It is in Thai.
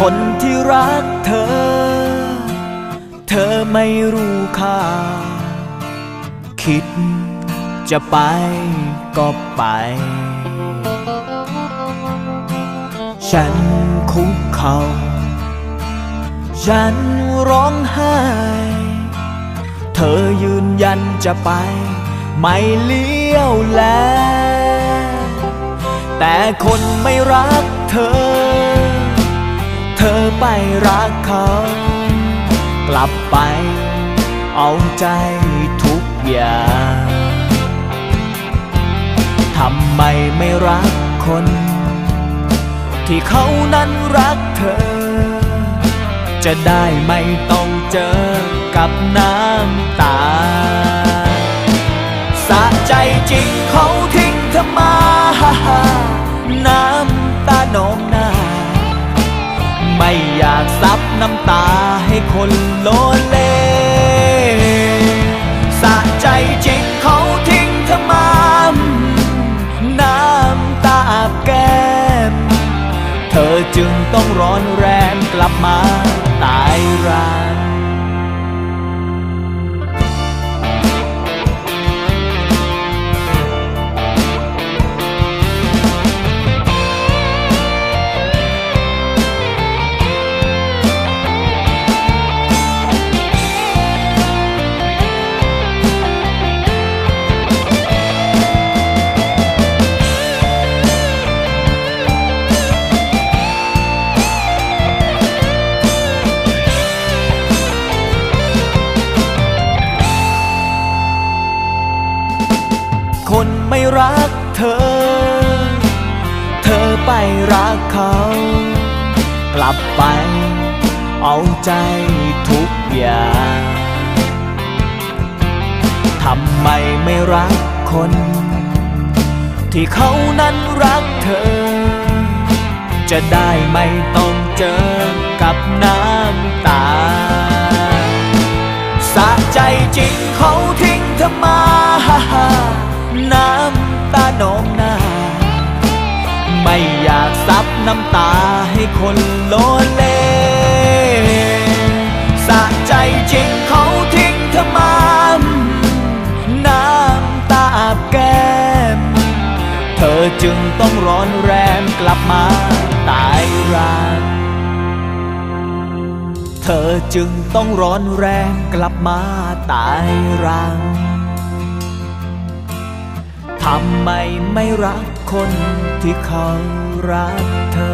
คนที่รักเธอ เธอไม่รู้ค่า คิดจะไปก็ไป ฉันคุกเขา่าฉันร้องไห้ เธอยืนยันจะไป ไม่เลี้ยวแล แต่คนไม่รักเธอเธอ ไปรักเขา กลับไปเอาใจทุกอย่าง ทำไมไม่รักคน ที่เขานั้นรักเธอ จะได้ไม่ต้องเจอกับน้ำตา สะใจจริงเขาทิ้งเธอมา น้ำตานองหน้า ไม่อยากซับน้ำตาให้คนโลเลสะใจจริงเขาทิ้งเธอมาน้ำตาอาบแก้ม เธอจึงต้องร้อนแรงกลับมาตายราน รักเธอ เธอไปรักเขา กลับไป เอาใจทุกอย่างทำไมไม่รักคน ที่เขานั้นรักเธอ จะได้ไม่ต้องเจอกับน้ำตาับน้ำตาให้คนโลเลสะใจจริงเขาทิ้งเธอมาน้ำตาอาบแก้ม เธอจึงต้องร้อนแรงกลับมาตายรานเธอจึงต้องร้อนแรงกลับมาตายรัง ทำไมไม่รักคนที่เขารักเธอ